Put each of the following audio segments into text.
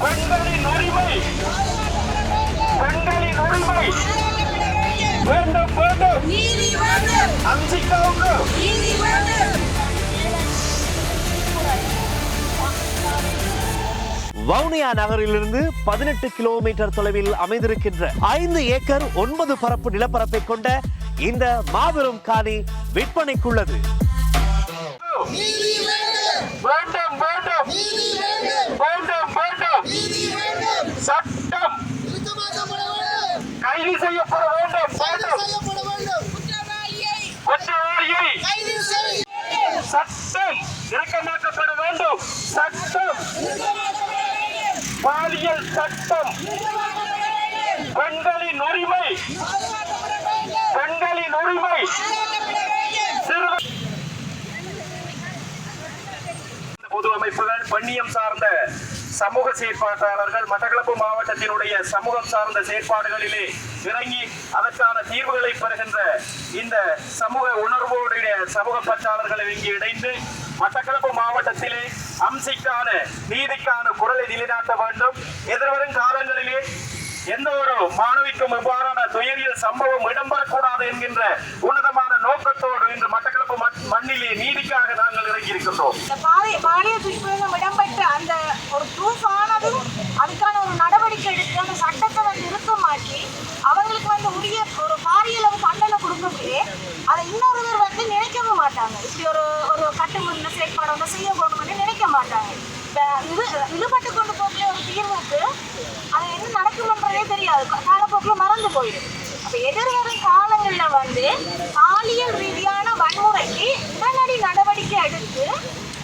பெண்களின் உரிமை பெண்களின் உரிமை. வேண்டும் வேண்டும். அம்சிக்காவுக்கு. வவுனியா நகரிலிருந்து பதினெட்டு கிலோமீட்டர் தொலைவில் அமைந்திருக்கின்ற ஐந்து ஏக்கர் ஒன்பது பரப்பு நிலப்பரப்பை கொண்ட இந்த மாபெரும் காணி விற்பனைக்குள்ளது. வேண்டும். சட்டம். பெண்களின் உரிமை. பெண்களின் உரிமை. பொது அமைப்புகள் பண்ணியம் சார்ந்த சமூக செயற்பாட்டாளர்கள் மட்டக்களப்பு மாவட்டத்தினுடைய சமூகம் சார்ந்த செயற்பாடுகளிலே இறங்கி அதற்கான தீர்வுகளை பெறுகின்ற இந்த சமூக உணர்வோடைய சமூக பற்றாளர்களை இங்கு இணைந்து மட்டக்களப்பு மாவட்டத்திலே அம்சிக்கான நீதிக்கான குரலை நிலைநாட்ட வேண்டும். எதிர்வரும் காலங்களிலே எந்த ஒரு மாணவிக்கும் இவ்வாறான துயரியல் சம்பவம் இடம்பெறக்கூடாது என்கின்ற உன்னதமான நோக்கத்தோடு இன்று மட்டக்களப்பு மண்- மண்ணிலே நீதிக்காக இருக்கின்றோம் இந்த பாலிய பாலியல் துஷ்பிரயோகம் இடம்பெற்ற அந்த ஒரு ப்ரூஃப் அதுக்கான ஒரு நடவடிக்கை எடுத்து அந்த சட்டத்தை வந்து இறுக்கமாக்கி அவங்களுக்கு வந்து உரிய ஒரு பாரியளவு தண்டனை கொடுக்கவே அதை இன்னொருவர் வந்து நினைக்கவே மாட்டாங்க. இப்படி ஒரு ஒரு கட்டுமுறையில் செயற்பாடு வந்து செய்ய போகணும்னு நினைக்க மாட்டாங்க. இப்ப இது இழுபட்டு கொண்டு போகல ஒரு தீர்வுக்கு அது என்ன நடக்கும்ன்றதே தெரியாது. காலப்போக்கில் மறந்து போயிடும். அப்ப எதிர்வரும் காலங்கள்ல வந்து பாலியல் ரீதியான வன்முறைக்கு உடனடி நடவடிக்கை எடுத்து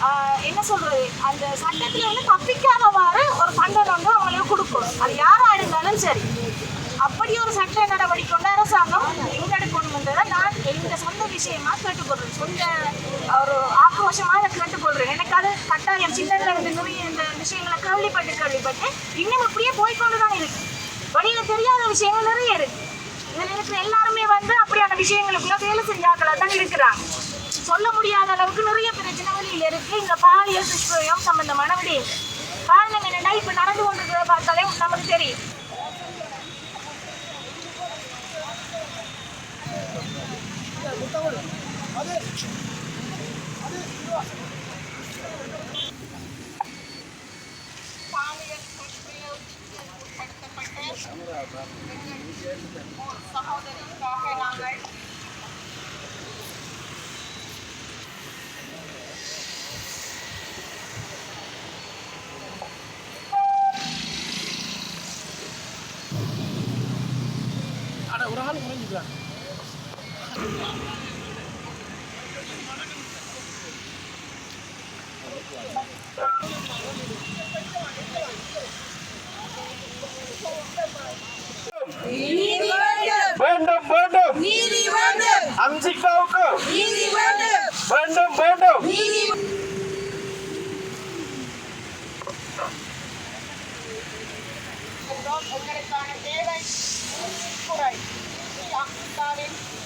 ஆஹ், என்ன சொல்றது அந்த சட்டத்துல வந்து தப்பிக்காதவாறு ஒரு தண்டனை வந்து அவங்களுக்கு கொடுக்கணும். அது யாரா இருந்தாலும் சரி. அப்படி ஒரு சட்ட நடவடிக்கை கொண்ட அரசாங்கம் முன்னெடுக்கணுன்றதை நான் எங்க சொந்த விஷயமா கேட்டுக்கொள்றேன். சொந்த ஒரு ஆக்ரோஷமா கேட்டுக்கொள்றேன். எனக்கு அது கட்டாயம். சின்னதுல இருந்து நிறைய இந்த விஷயங்களை கேள்விப்பட்டு கேள்விப்பட்டு இன்னும் அப்படியே போய்க்கொண்டு தான் இருக்கு. வெளியில தெரியாத விஷயங்கள் நிறைய இருக்கு. இந்த இருக்கிற எல்லாருமே வந்து அப்படியான விஷயங்களுக்குள்ள வேலை செஞ்சாக்களா தான் இருக்கிறாங்க. சொல்ல முடியாத அளவுக்கு நிறைய பிரச்சனை வெளியில இருக்கு. இந்த பாலியல் துஷ்பிரயோகம் சம்பந்தமான விடயம் காரணம் என்னன்னா இப்ப நடந்து கொண்டிருக்கிறத பார்த்தாலே நமக்கு தெரியும். பாலியல் நாங்கள் ஒரு ஆள் குறைஞ்சிக்கலாம் வேண்டும் வேண்டும். நீதி வேண்டும். அம்சிகாவுக்கு நீதி வேண்டும். வேண்டும் வேண்டும். நீதி உங்களுக்கான தேவை Alright. Iyak, talent.